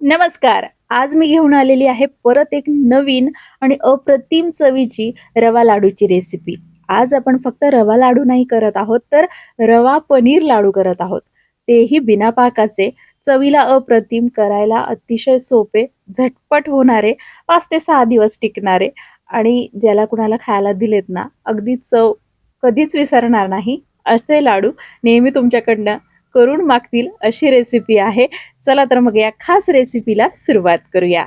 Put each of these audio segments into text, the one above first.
नमस्कार. आज मी घेऊन आलेली आहे परत एक नवीन आणि अप्रतिम चवीची रवा लाडूची रेसिपी आज आपण फक्त रवा लाडू नाही करत आहोत तर रवा पनीर लाडू करत आहोत. तेही बिना पाकाचे. चवीला अप्रतिम करायला अतिशय सोपे झटपट होणारे पाच ते सहा दिवस टिकणारे. आणि ज्याला कुणाला खायला दिलेत ना अगदी चव कधीच विसरणार नाही. असे लाडू नेहमी तुमच्याकडनं करून मागतील अशी रेसिपी आहे. चला तर मग या खास रेसिपीला सुरुवात करूया.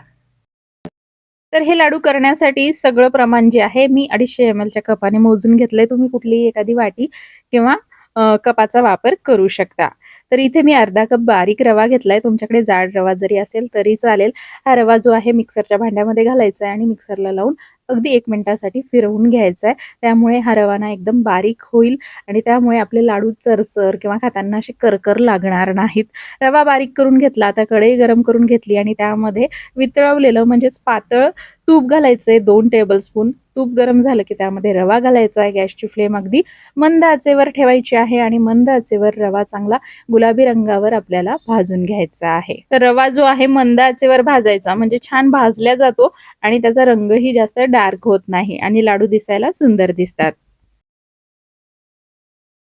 तर हे लाडू करण्यासाठी सगळं प्रमाण जे आहे मी अडीचशे एम एलच्या कपाने मोजून घेतलंय. तुम्ही कुठलीही एखादी वाटी किंवा कपाचा वापर करू शकता. तर इथे मी अर्धा कप बारीक रवा घेतलाय. तुमच्याकडे जाड रवा जरी असेल तरी चालेल. हा रवा जो आहे मिक्सरच्या भांड्यामध्ये घालायचा आहे आणि मिक्सरला लावून अगदी एक मिनिटासाठी फिरवून घ्यायचं आहे त्यामुळे हा रवाना एकदम बारीक होईल आणि त्यामुळे आपले लाडू चरचर किंवा खाताना असे करकर लागणार नाहीत. रवा बारीक करून घेतला आता कढई गरम करून घेतली आणि त्यामध्ये वितळवलेलं म्हणजेच पातळ तूप घालायचं आहे दोन टेबलस्पून तूप गरम झालं की त्यामध्ये रवा घालायचा आहे. गॅसची फ्लेम अगदी मंद आचेवर ठेवायची आहे आणि मंद आचेवर रवा चांगला गुलाबी रंगावर आपल्याला भाजून घ्यायचा आहे. तर रवा जो आहे मंद आचेवर भाजायचा म्हणजे छान भाजल्या जातो आणि त्याचा रंगही जास्त डार्क होत नाही आणि लाडू दिसायला सुंदर दिसतात.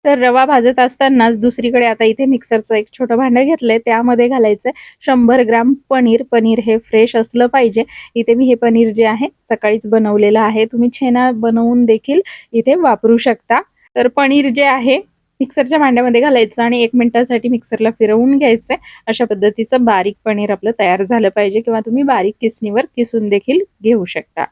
तर रवा भाजत असतानाच दुसरीकडे आता इथे मिक्सरचं एक छोटं भांडं घेतलंय. त्यामध्ये घालायचंय शंभर ग्राम पनीर. पनीर हे फ्रेश असलं पाहिजे. इथे मी हे पनीर जे आहे सकाळीच बनवलेलं आहे. तुम्ही छेना बनवून देखील इथे वापरू शकता. तर पनीर जे आहे मिक्सरच्या भांड्यामध्ये घालायचं आणि एक मिनिटासाठी मिक्सरला फिरवून घ्यायचंय. अशा पद्धतीचं बारीक पनीर आपलं तयार झालं पाहिजे किंवा तुम्ही बारीक किसणीवर किसून देखील घेऊ शकता.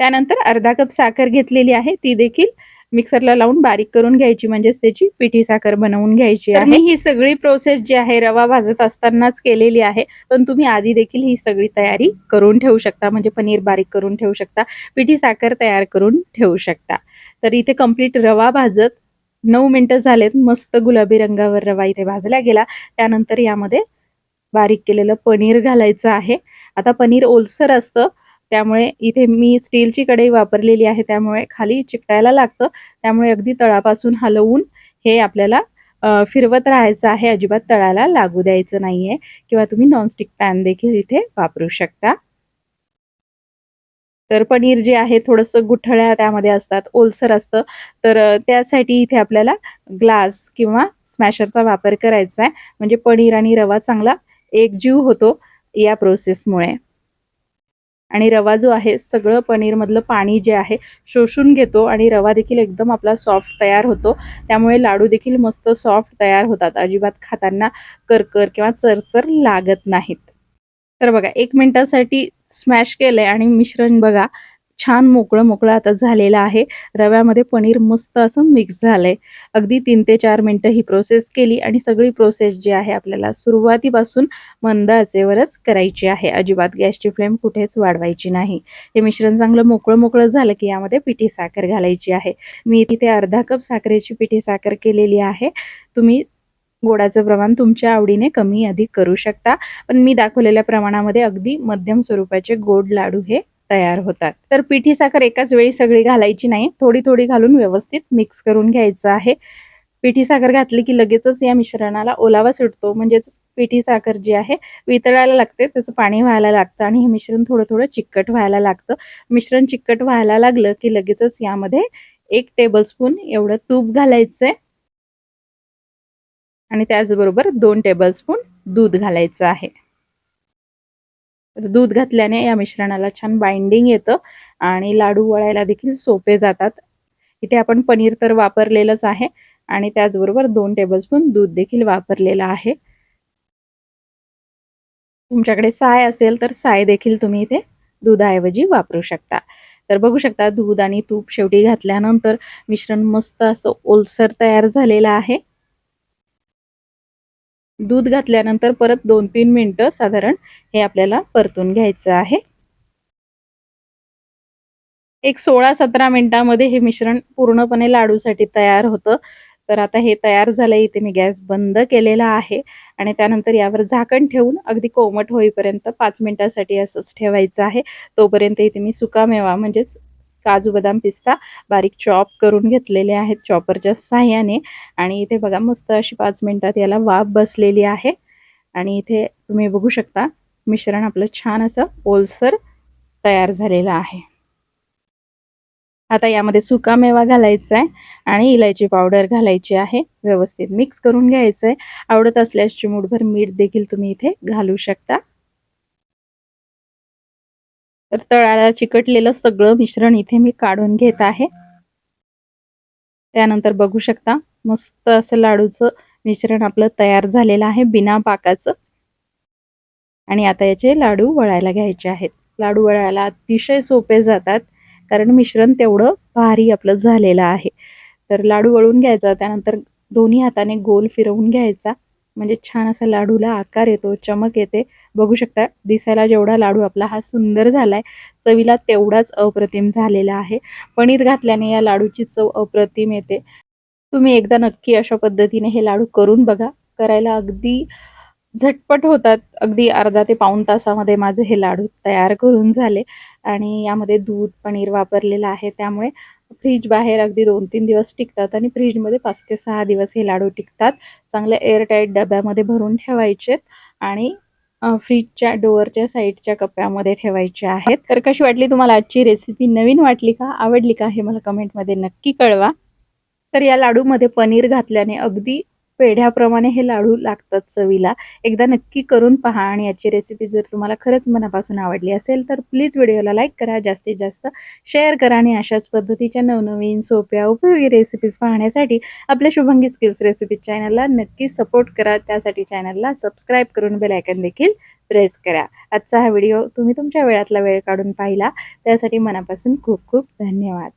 त्यानंतर अर्धा कप साखर घेतलेली आहे. ती देखील मिक्सरला लावून बारीक करून घ्यायची म्हणजेच त्याची पिठी साखर बनवून घ्यायची आहे. ही सगळी प्रोसेस जी आहे रवा भाजत असतानाच केलेली आहे. पण तुम्ही आधी देखील ही सगळी तयारी करून ठेवू शकता म्हणजे पनीर बारीक करून ठेवू शकता पिठी साखर तयार करून ठेवू शकता. तर इथे कंप्लीट रवा भाजत नऊ मिनिटं झालेत मस्त गुलाबी रंगावर रवा इथे भाजला गेला. त्यानंतर यामध्ये बारीक केलेलं पनीर घालायचं आहे. आता पनीर ओलसर असतं त्यामुळे इथे मी स्टीलची कढई वापरलेली आहे त्यामुळे खाली चिकटायला लागतं. त्यामुळे अगदी तळापासून हलवून हे आपल्याला फिरवत राहायचं आहे अजिबात तळाला लागू द्यायचं नाहीये किंवा तुम्ही नॉनस्टिक पॅन देखील इथे वापरू शकता. तर पनीर जे आहे थोडंसं गुठळ्या त्यामध्ये असतात ओलसर असतं. तर त्यासाठी इथे आपल्याला ग्लास किंवा स्मॅशरचा वापर करायचा आहे. म्हणजे पनीर आणि रवा चांगला एकजीव होतो या प्रोसेसमुळे आणि रवा जो आहे सगळं पनीरमधलं पाणी जे आहे शोषून घेतो आणि रवा देखील एकदम आपला सॉफ्ट तयार होतो. त्यामुळे लाडू देखील मस्त सॉफ्ट तयार होतात. अजिबात खाताना करकर किंवा चरचर लागत नाहीत. तर बघा एक मिनिटासाठी स्मॅश केलंय आणि मिश्रण बघा. छान मोकळं मोकळं आता झालेलं आहे. रव्यामध्ये पनीर मस्त असं मिक्स झालंय. अगदी तीन ते चार मिनटं ही प्रोसेस केली आणि सगळी प्रोसेस जी आहे आपल्याला सुरुवातीपासून मंद आचेवरच करायची आहे. अजिबात गॅसची फ्लेम कुठेच वाढवायची नाही. हे मिश्रण चांगलं मोकळं मोकळं झालं की यामध्ये पिठी साखर घालायची आहे. मी तिथे अर्धा कप साखरेची पिठी साखर केलेली आहे. तुम्ही गोडाचं प्रमाण तुमच्या आवडीने कमी अधिक करू शकता. पण मी दाखवलेल्या प्रमाणामध्ये अगदी मध्यम स्वरूपाचे गोड लाडू हे तयार होतात. तर पिठी साखर एकाच वेळी सगळी घालायची नाही. थोडी थोडी घालून व्यवस्थित मिक्स करून घ्यायचं आहे. पिठी साखर घातली की लगेचच या मिश्रणाला ओलावा सुटतो. म्हणजेच पिठी साखर जी आहे वितळायला लागते. त्याचं पाणी व्हायला लागतं आणि हे मिश्रण थोडं थोडं चिकट व्हायला लागतं. मिश्रण चिकट व्हायला लागलं की लगेचच यामध्ये एक टेबलस्पून एवढं तूप घालायचंय. आणि त्याचबरोबर दोन टेबलस्पून दूध घालायचं आहे. दूध घातल्याने या मिश्रणाला छान बाइंडिंग येतं आणि लाडू वळायला देखील सोपे जातात. इथे आपण पनीर तर वापरलेलंच आहे आणि त्याचबरोबर दोन टेबलस्पून दूध देखील वापरलेलं आहे. तुमच्याकडे साय असेल तर साय देखील तुम्ही इथे दुधाऐवजी वापरू शकता. तर बघू शकता दूध आणि तूप शेवटी घातल्यानंतर मिश्रण मस्त असं ओलसर तयार झालेलं आहे. दूध घातल्यानंतर परत दोन तीन मिनटं साधारण हे आपल्याला परतून घ्यायचं आहे. एक सोळा सतरा मिनिटामध्ये हे मिश्रण पूर्णपणे लाडूसाठी तयार होतं. तर आता हे तयार झालंय इथे मी गॅस बंद केलेला आहे. आणि त्यानंतर यावर झाकण ठेवून अगदी कोमट होईपर्यंत पाच मिनिटासाठी असंच ठेवायचं आहे. तोपर्यंत इथे मी सुकामेवा म्हणजेच काजू बदाम पिस्ता बारीक चॉप करून घेतलेले आहेत चॉपरच्या साह्याने. आणि इथे बघा मस्त अशी पाच मिनिटात याला वाफ बसलेली आहे. आणि इथे तुम्ही बघू शकता मिश्रण आपलं छान असं ओलसर तयार झालेलं आहे. आता यामध्ये सुका मेवा घालायचा आहे आणि इलायची पावडर घालायची आहे. व्यवस्थित मिक्स करून घ्यायचं आहे आवडत असल्यास चिमूटभर मीठ देखील तुम्ही इथे घालू शकता. तर तळाला चिकटलेलं सगळं मिश्रण इथे मी काढून घेत आहे. त्यानंतर बघू शकता मस्त असं लाडूचं मिश्रण आपलं तयार झालेलं आहे बिना पाकाचं. आणि आता याचे लाडू वळायला घ्यायचे आहेत. लाडू वळायला अतिशय सोपे जातात कारण मिश्रण तेवढं भारी आपलं झालेलं आहे. तर लाडू वळून घ्यायचा त्यानंतर दोन्ही हाताने गोल फिरवून घ्यायचा. म्हणजे छान असा लाडूला आकार येतो चमक येते. बघू शकता दिसायला जेवढा लाडू आपला हा सुंदर झाला आहे चवीला तेवढाच अप्रतिम झालेला आहे. पनीर घातल्याने या लाडूची चव अप्रतिम येते. तुम्ही एकदा नक्की अशा पद्धतीने हे लाडू करून बघा. करायला अगदी झटपट होतात. अगदी अर्धा ते पाऊण तासामध्ये माझे हे लाडू तयार करून झाले. आणि यामध्ये दूध पनीर वापरलेलं आहे. त्यामुळे फ्रीज बाहेर अगदी दोन तीन दिवस टिकतात आणि फ्रीजमध्ये पाच ते सहा दिवस हे लाडू टिकतात. चांगले एअरटाईट डब्यामध्ये भरून ठेवायचेत. आणि फ्रीजच्या डोअरच्या साईडच्या कप्प्यामध्ये ठेवायच्या आहेत. तर कशी वाटली तुम्हाला आजची रेसिपी नवीन वाटली का? आवडली का? हे मला कमेंटमध्ये नक्की कळवा. तर या लाडूमध्ये पनीर घातल्याने अगदी पेढ्याप्रमाणे हे लाडू लागतात चवीला. एकदा नक्की करून पहा आणि याची रेसिपी जर तुम्हाला खरंच मनापासून आवडली असेल तर प्लीज व्हिडिओला लाईक करा. जास्तीत जास्त शेअर करा आणि अशाच पद्धतीच्या नवनवीन सोप्या उपयोगी रेसिपीज पाहण्यासाठी आपल्या शुभंगी स्किल्स रेसिपी चॅनलला नक्की सपोर्ट करा. त्यासाठी चॅनलला सबस्क्राईब करून बेलायकन देखील प्रेस करा. आजचा हा व्हिडिओ तुम्ही तुमच्या वेळातला वेळ काढून पाहिला. त्यासाठी मनापासून खूप खूप धन्यवाद.